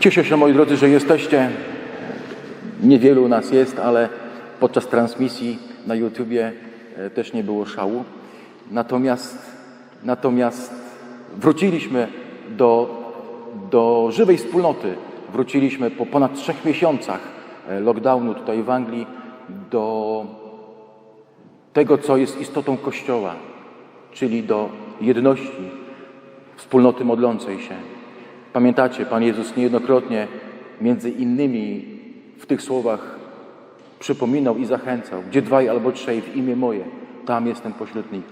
Cieszę się, moi drodzy, że jesteście. Niewielu nas jest, ale podczas transmisji na YouTubie e, też nie było szału. Natomiast, natomiast wróciliśmy do, do żywej wspólnoty. Wróciliśmy po ponad trzech miesiącach e, lockdownu tutaj w Anglii do tego, co jest istotą Kościoła, czyli do jedności, wspólnoty modlącej się. Pamiętacie, Pan Jezus niejednokrotnie między innymi w tych słowach przypominał i zachęcał, gdzie dwaj albo trzej w imię moje, tam jestem pośród nich.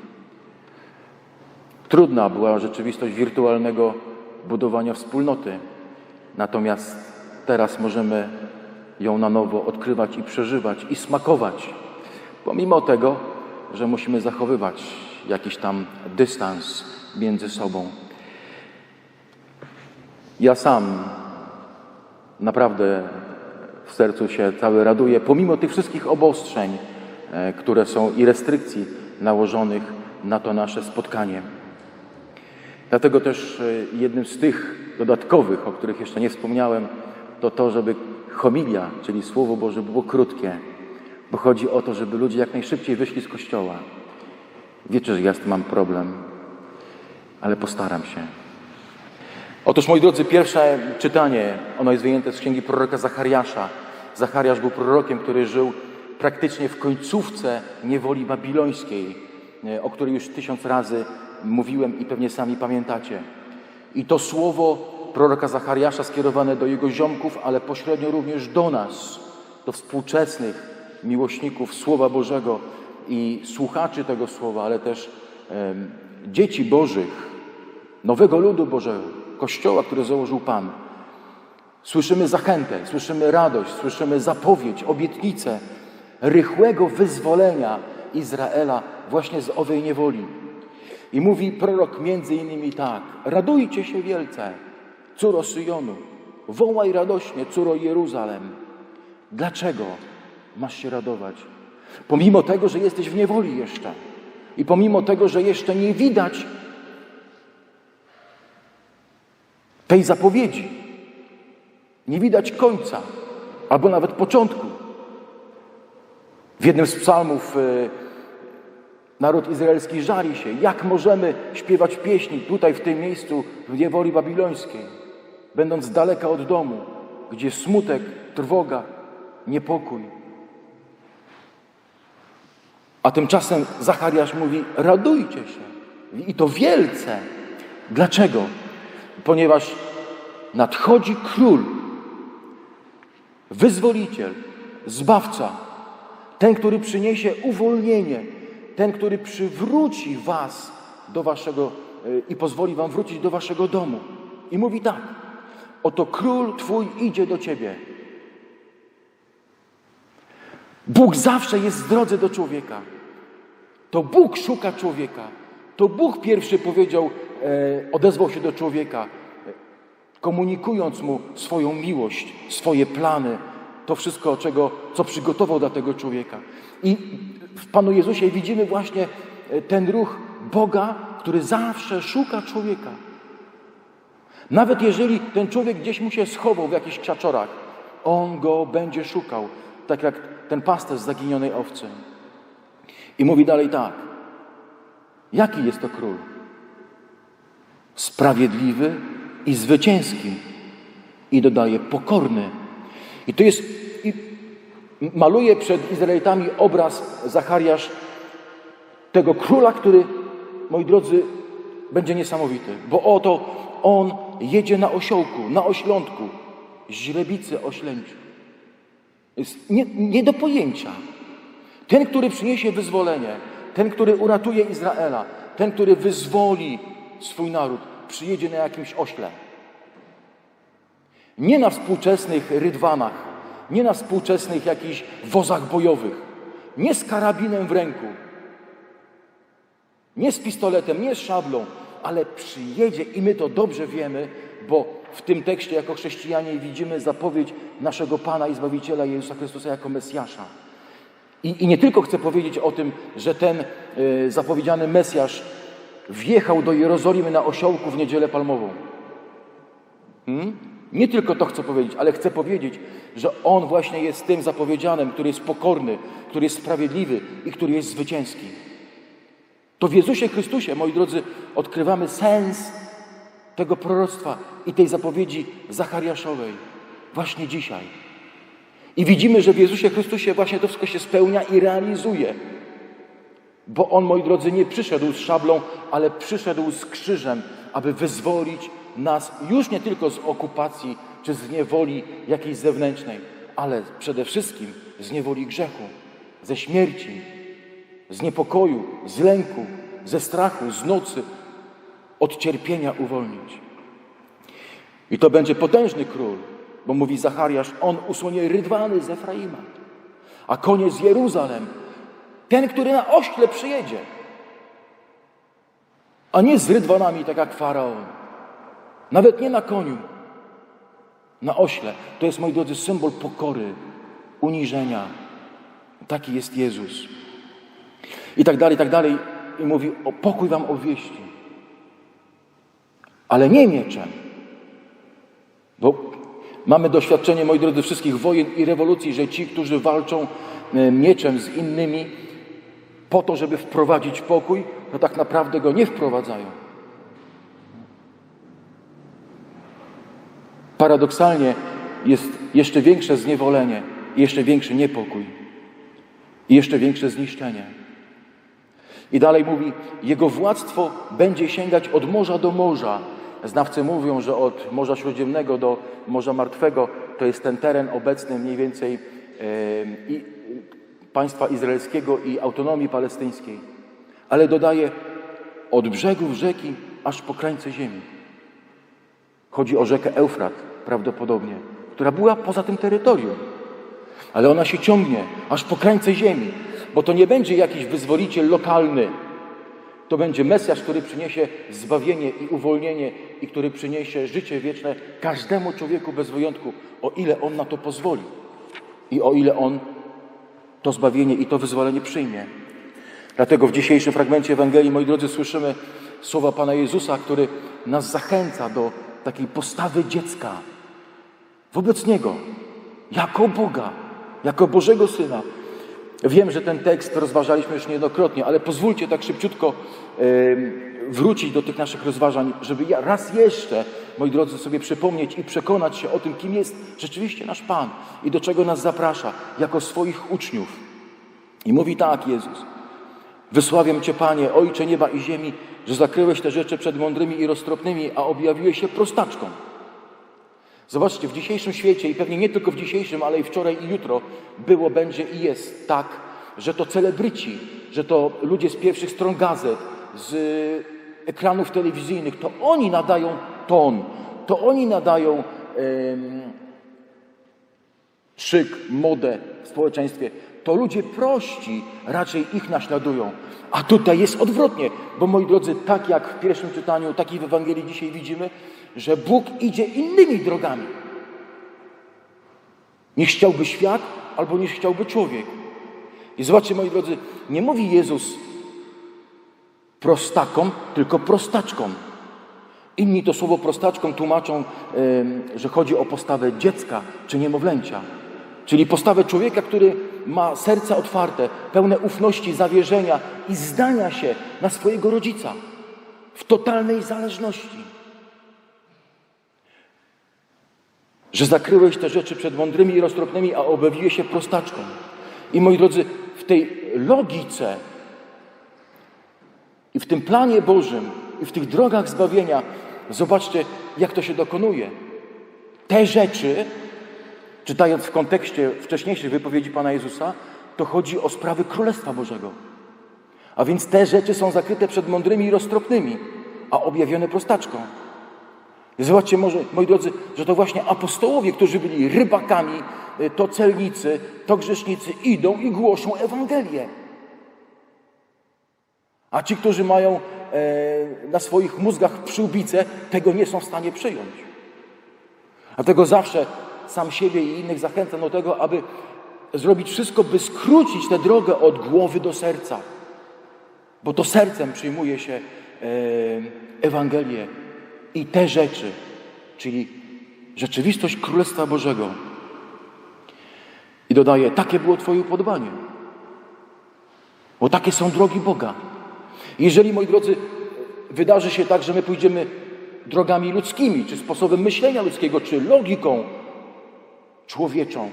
Trudna była rzeczywistość wirtualnego budowania wspólnoty, natomiast teraz możemy ją na nowo odkrywać i przeżywać i smakować, pomimo tego, że musimy zachowywać jakiś tam dystans między sobą. Ja sam naprawdę w sercu się cały raduję, pomimo tych wszystkich obostrzeń, e, które są i restrykcji nałożonych na to nasze spotkanie. Dlatego też e, jednym z tych dodatkowych, o których jeszcze nie wspomniałem, to to, żeby homilia, czyli Słowo Boże, było krótkie, bo chodzi o to, żeby ludzie jak najszybciej wyszli z kościoła. Wiecie, że ja z tym mam problem, ale postaram się. Otóż, moi drodzy, pierwsze czytanie, ono jest wyjęte z księgi proroka Zachariasza. Zachariasz był prorokiem, który żył praktycznie w końcówce niewoli babilońskiej, o której już tysiąc razy mówiłem i pewnie sami pamiętacie. I to słowo proroka Zachariasza skierowane do jego ziomków, ale pośrednio również do nas, do współczesnych miłośników Słowa Bożego i słuchaczy tego słowa, ale też dzieci Bożych, nowego ludu Bożego, Kościoła, który założył Pan. Słyszymy zachętę, słyszymy radość, słyszymy zapowiedź, obietnicę rychłego wyzwolenia Izraela właśnie z owej niewoli. I mówi prorok między innymi tak: Radujcie się wielce, córo Syjonu, wołaj radośnie, córo Jeruzalem. Dlaczego masz się radować? Pomimo tego, że jesteś w niewoli jeszcze i pomimo tego, że jeszcze nie widać tej zapowiedzi, nie widać końca albo nawet początku. W jednym z psalmów y, naród izraelski żali się, jak możemy śpiewać pieśni tutaj w tym miejscu w niewoli babilońskiej, będąc daleka od domu, gdzie smutek, trwoga, niepokój. A tymczasem Zachariasz mówi: radujcie się. I to wielce. Dlaczego? Ponieważ nadchodzi król, wyzwoliciel, zbawca, ten, który przyniesie uwolnienie, ten, który przywróci was do waszego y, i pozwoli wam wrócić do waszego domu. I mówi tak: Oto król twój idzie do ciebie. Bóg zawsze jest w drodze do człowieka. To Bóg szuka człowieka. To Bóg pierwszy powiedział, odezwał się do człowieka, e, komunikując mu swoją miłość, swoje plany, to wszystko, czego, co przygotował dla tego człowieka. I w Panu Jezusie widzimy właśnie e, ten ruch Boga, który zawsze szuka człowieka. Nawet jeżeli ten człowiek gdzieś mu się schował w jakichś krzaczorach, on go będzie szukał, tak jak ten pasterz zaginionej owcy. I mówi dalej tak. Jaki jest to król? Sprawiedliwy i zwycięski. I dodaje pokorny. I to jest, i maluje przed Izraelitami obraz Zachariasz tego króla, który, moi drodzy, będzie niesamowity. Bo oto on jedzie na osiołku, na oślątku, źrebicy oślęciu. Jest nie, nie do pojęcia. Ten, który przyniesie wyzwolenie, ten, który uratuje Izraela, ten, który wyzwoli swój naród, przyjedzie na jakimś ośle. Nie na współczesnych rydwanach, nie na współczesnych jakichś wozach bojowych, nie z karabinem w ręku, nie z pistoletem, nie z szablą, ale przyjedzie i my to dobrze wiemy, bo w tym tekście jako chrześcijanie widzimy zapowiedź naszego Pana i Zbawiciela Jezusa Chrystusa jako Mesjasza. I, I, nie tylko chcę powiedzieć o tym, że ten y, zapowiedziany Mesjasz wjechał do Jerozolimy na osiołku w niedzielę palmową. Hmm? Nie tylko to chcę powiedzieć, ale chcę powiedzieć, że On właśnie jest tym zapowiedzianym, który jest pokorny, który jest sprawiedliwy i który jest zwycięski. To w Jezusie Chrystusie, moi drodzy, odkrywamy sens tego proroctwa i tej zapowiedzi Zachariaszowej właśnie dzisiaj. I widzimy, że w Jezusie Chrystusie właśnie to wszystko się spełnia i realizuje. Bo On, moi drodzy, nie przyszedł z szablą, ale przyszedł z krzyżem, aby wyzwolić nas już nie tylko z okupacji czy z niewoli jakiejś zewnętrznej, ale przede wszystkim z niewoli grzechu, ze śmierci, z niepokoju, z lęku, ze strachu, z nocy, od cierpienia uwolnić. I to będzie potężny król, bo mówi Zachariasz, on usłonie rydwany z Efraima, a koniec Jeruzalem, ten, który na ośle przyjedzie, a nie z rydwanami, tak jak faraon. Nawet nie na koniu, na ośle. To jest, moi drodzy, symbol pokory, uniżenia. Taki jest Jezus. I tak dalej, i tak dalej. I mówi, o pokój wam obwieści. Ale nie mieczem. Bo mamy doświadczenie, moi drodzy, wszystkich wojen i rewolucji, że ci, którzy walczą e, mieczem z innymi po to, żeby wprowadzić pokój, to tak naprawdę go nie wprowadzają. Paradoksalnie jest jeszcze większe zniewolenie, jeszcze większy niepokój i jeszcze większe zniszczenie. I dalej mówi, jego władztwo będzie sięgać od morza do morza. Znawcy mówią, że od Morza Śródziemnego do Morza Martwego to jest ten teren obecny mniej więcej i, państwa izraelskiego i autonomii palestyńskiej. Ale dodaje od brzegów rzeki aż po krańce ziemi. Chodzi o rzekę Eufrat prawdopodobnie, która była poza tym terytorium. Ale ona się ciągnie aż po krańce ziemi, bo to nie będzie jakiś wyzwoliciel lokalny. To będzie Mesjasz, który przyniesie zbawienie i uwolnienie i który przyniesie życie wieczne każdemu człowieku bez wyjątku, o ile on na to pozwoli i o ile on to zbawienie i to wyzwolenie przyjmie. Dlatego w dzisiejszym fragmencie Ewangelii, moi drodzy, słyszymy słowa Pana Jezusa, który nas zachęca do takiej postawy dziecka wobec Niego, jako Boga, jako Bożego Syna. Wiem, że ten tekst rozważaliśmy już niejednokrotnie, ale pozwólcie tak szybciutko yy, wrócić do tych naszych rozważań, żeby ja raz jeszcze, moi drodzy, sobie przypomnieć i przekonać się o tym, kim jest rzeczywiście nasz Pan i do czego nas zaprasza jako swoich uczniów. I mówi tak Jezus. Wysławiam Cię, Panie, Ojcze nieba i ziemi, że zakryłeś te rzeczy przed mądrymi i roztropnymi, a objawiłeś się prostaczkom. Zobaczcie, w dzisiejszym świecie i pewnie nie tylko w dzisiejszym, ale i wczoraj i jutro było, będzie i jest tak, że to celebryci, że to ludzie z pierwszych stron gazet, z ekranów telewizyjnych, to oni nadają ton, to oni nadają em, szyk, modę w społeczeństwie. To ludzie prości raczej ich naśladują. A tutaj jest odwrotnie, bo moi drodzy, tak jak w pierwszym czytaniu, tak i w Ewangelii dzisiaj widzimy, że Bóg idzie innymi drogami niż chciałby świat albo niż chciałby człowiek. I zobaczcie, moi drodzy, nie mówi Jezus prostakom, tylko prostaczkom. Inni to słowo prostaczkom tłumaczą, że chodzi o postawę dziecka czy niemowlęcia. Czyli postawę człowieka, który ma serce otwarte, pełne ufności, zawierzenia i zdania się na swojego rodzica w totalnej zależności. Że zakryłeś te rzeczy przed mądrymi i roztropnymi, a objawiłeś się prostaczką. I moi drodzy, w tej logice i w tym planie Bożym i w tych drogach zbawienia, zobaczcie, jak to się dokonuje. Te rzeczy, czytając w kontekście wcześniejszych wypowiedzi Pana Jezusa, to chodzi o sprawy Królestwa Bożego. A więc te rzeczy są zakryte przed mądrymi i roztropnymi, a objawione prostaczką. Zobaczcie, może, moi drodzy, że to właśnie apostołowie, którzy byli rybakami, y, to celnicy, to grzesznicy, idą i głoszą Ewangelię. A ci, którzy mają e, na swoich mózgach przyłbice, tego nie są w stanie przyjąć. Dlatego zawsze sam siebie i innych zachęcam do tego, aby zrobić wszystko, by skrócić tę drogę od głowy do serca. Bo to sercem przyjmuje się e, Ewangelię i te rzeczy, czyli rzeczywistość Królestwa Bożego. I dodaje, takie było Twoje upodobanie. Bo takie są drogi Boga. Jeżeli, moi drodzy, wydarzy się tak, że my pójdziemy drogami ludzkimi, czy sposobem myślenia ludzkiego, czy logiką człowieczą,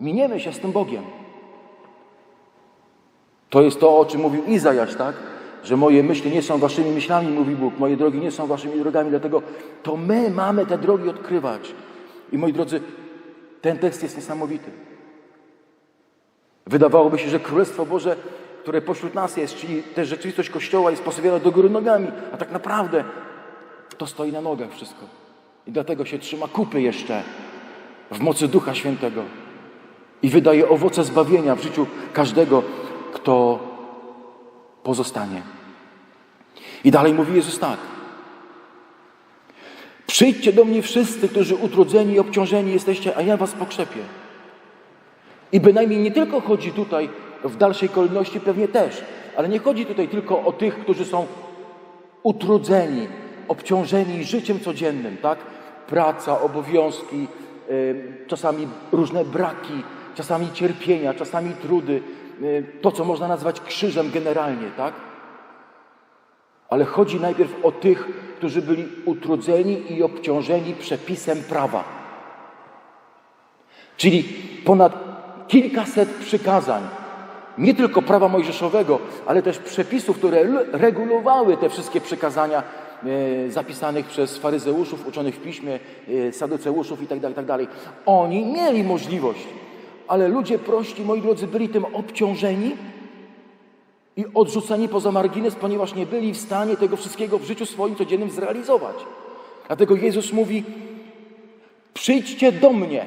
miniemy się z tym Bogiem. To jest to, o czym mówił Izajasz, tak? Że moje myśli nie są waszymi myślami, mówi Bóg, moje drogi nie są waszymi drogami, dlatego to my mamy te drogi odkrywać. I moi drodzy, ten tekst jest niesamowity. Wydawałoby się, że Królestwo Boże, które pośród nas jest, czyli też rzeczywistość Kościoła jest postawiona do góry nogami, a tak naprawdę to stoi na nogach wszystko. I dlatego się trzyma kupy jeszcze w mocy Ducha Świętego i wydaje owoce zbawienia w życiu każdego, kto pozostanie. I dalej mówi Jezus tak. Przyjdźcie do mnie wszyscy, którzy utrudzeni i obciążeni jesteście, a ja was pokrzepię. I bynajmniej nie tylko chodzi tutaj w dalszej kolejności pewnie też, ale nie chodzi tutaj tylko o tych, którzy są utrudzeni, obciążeni życiem codziennym, tak? Praca, obowiązki, y, czasami różne braki, czasami cierpienia, czasami trudy, y, to co można nazwać krzyżem generalnie, tak? Ale chodzi najpierw o tych, którzy byli utrudzeni i obciążeni przepisem prawa. Czyli ponad kilkaset przykazań, nie tylko prawa mojżeszowego, ale też przepisów, które regulowały te wszystkie przykazania e, zapisanych przez faryzeuszów, uczonych w piśmie, e, saduceuszów itd., itd. Oni mieli możliwość, ale ludzie prości, moi drodzy, byli tym obciążeni i odrzuceni poza margines, ponieważ nie byli w stanie tego wszystkiego w życiu swoim codziennym zrealizować. Dlatego Jezus mówi: Przyjdźcie do mnie.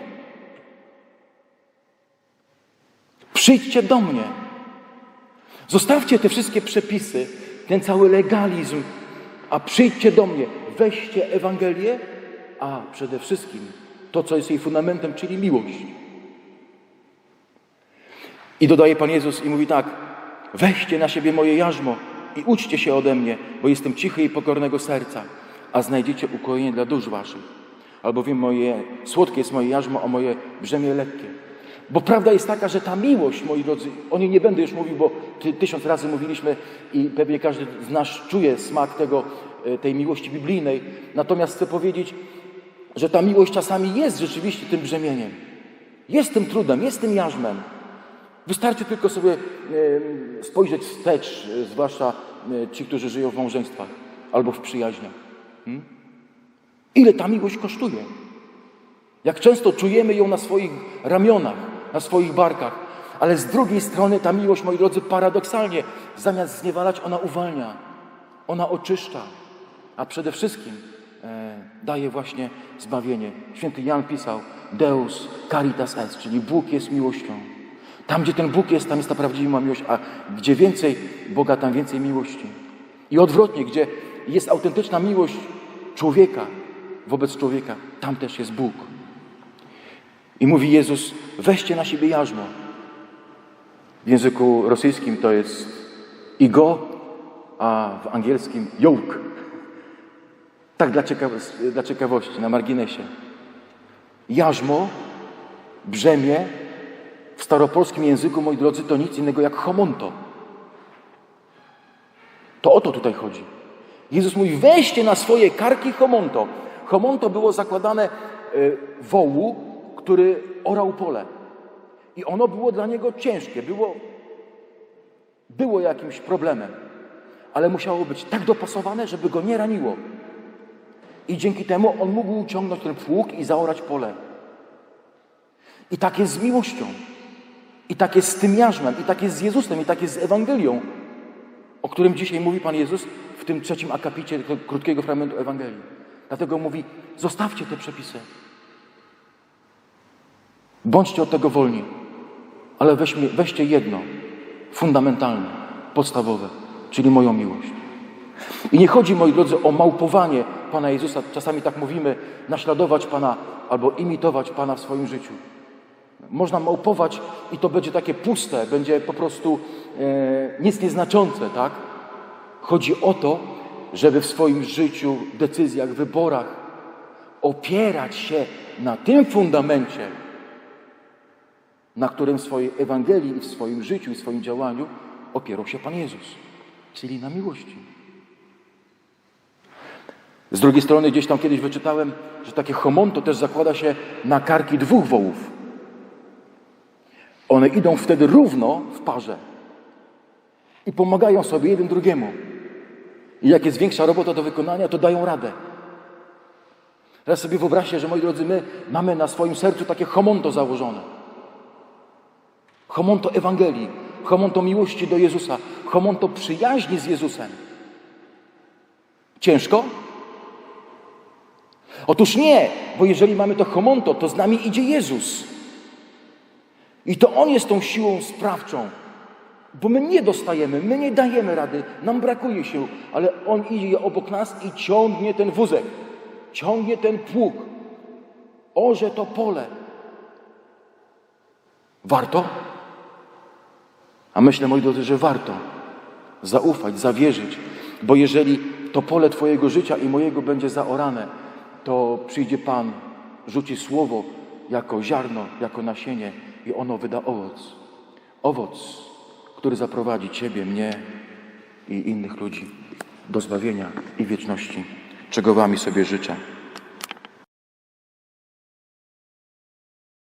Przyjdźcie do mnie. Zostawcie te wszystkie przepisy, ten cały legalizm, a przyjdźcie do mnie. Weźcie Ewangelię, a przede wszystkim to, co jest jej fundamentem, czyli miłość. I dodaje Pan Jezus i mówi tak: Weźcie na siebie moje jarzmo i uczcie się ode mnie, bo jestem cichy i pokornego serca, a znajdziecie ukojenie dla dusz waszych. Albowiem moje słodkie jest moje jarzmo, a moje brzemię lekkie. Bo prawda jest taka, że ta miłość, moi drodzy, o niej nie będę już mówił, bo ty, tysiąc razy mówiliśmy i pewnie każdy z nas czuje smak tego, e, tej miłości biblijnej. Natomiast chcę powiedzieć, że ta miłość czasami jest rzeczywiście tym brzemieniem. Jest tym trudem, jest tym jarzmem. Wystarczy tylko sobie e, spojrzeć wstecz, e, zwłaszcza ci, którzy żyją w małżeństwach albo w przyjaźniach. Hmm? Ile ta miłość kosztuje? Jak często czujemy ją na swoich ramionach, na swoich barkach. Ale z drugiej strony ta miłość, moi drodzy, paradoksalnie, zamiast zniewalać, ona uwalnia, ona oczyszcza, a przede wszystkim e, daje właśnie zbawienie. Święty Jan pisał Deus caritas est, czyli Bóg jest miłością. Tam, gdzie ten Bóg jest, tam jest ta prawdziwa miłość, a gdzie więcej Boga, tam więcej miłości. I odwrotnie, gdzie jest autentyczna miłość człowieka wobec człowieka, tam też jest Bóg. I mówi Jezus, weźcie na siebie jarzmo. W języku rosyjskim to jest igo, a w angielskim yoke. Tak dla, ciekaw dla ciekawości, na marginesie. Jarzmo, brzemię w staropolskim języku, moi drodzy, to nic innego jak homonto. To o to tutaj chodzi. Jezus mówi, weźcie na swoje karki homonto. Homonto było zakładane y, wołu, który orał pole. I ono było dla niego ciężkie, było, było jakimś problemem, ale musiało być tak dopasowane, żeby go nie raniło. I dzięki temu on mógł uciągnąć ten pług i zaorać pole. I tak jest z miłością. I tak jest z tym jarzmem, i tak jest z Jezusem, i tak jest z Ewangelią, o którym dzisiaj mówi Pan Jezus w tym trzecim akapicie krótkiego fragmentu Ewangelii. Dlatego mówi, zostawcie te przepisy. Bądźcie od tego wolni, ale weźcie jedno, fundamentalne, podstawowe, czyli moją miłość. I nie chodzi, moi drodzy, o małpowanie Pana Jezusa, czasami tak mówimy, naśladować Pana albo imitować Pana w swoim życiu. Można małpować i to będzie takie puste, będzie po prostu e, nic nieznaczące, tak? Chodzi o to, żeby w swoim życiu, decyzjach, wyborach opierać się na tym fundamencie, na którym w swojej Ewangelii i w swoim życiu i w swoim działaniu opierał się Pan Jezus, czyli na miłości. Z drugiej strony gdzieś tam kiedyś wyczytałem, że takie homonto też zakłada się na karki dwóch wołów. One idą wtedy równo w parze i pomagają sobie jeden drugiemu. I jak jest większa robota do wykonania, to dają radę. Teraz sobie wyobraźcie, że moi drodzy, my mamy na swoim sercu takie homonto założone. Homonto Ewangelii, homonto miłości do Jezusa, homonto przyjaźni z Jezusem. Ciężko? Otóż nie, bo jeżeli mamy to homonto, to z nami idzie Jezus. I to On jest tą siłą sprawczą, bo my nie dostajemy, my nie dajemy rady, nam brakuje sił, ale On idzie obok nas i ciągnie ten wózek, ciągnie ten pług, orze to pole. Warto? A myślę, moi drodzy, że warto zaufać, zawierzyć, bo jeżeli to pole Twojego życia i mojego będzie zaorane, to przyjdzie Pan, rzuci słowo jako ziarno, jako nasienie i ono wyda owoc. Owoc, który zaprowadzi Ciebie, mnie i innych ludzi do zbawienia i wieczności, czego Wami sobie życzę.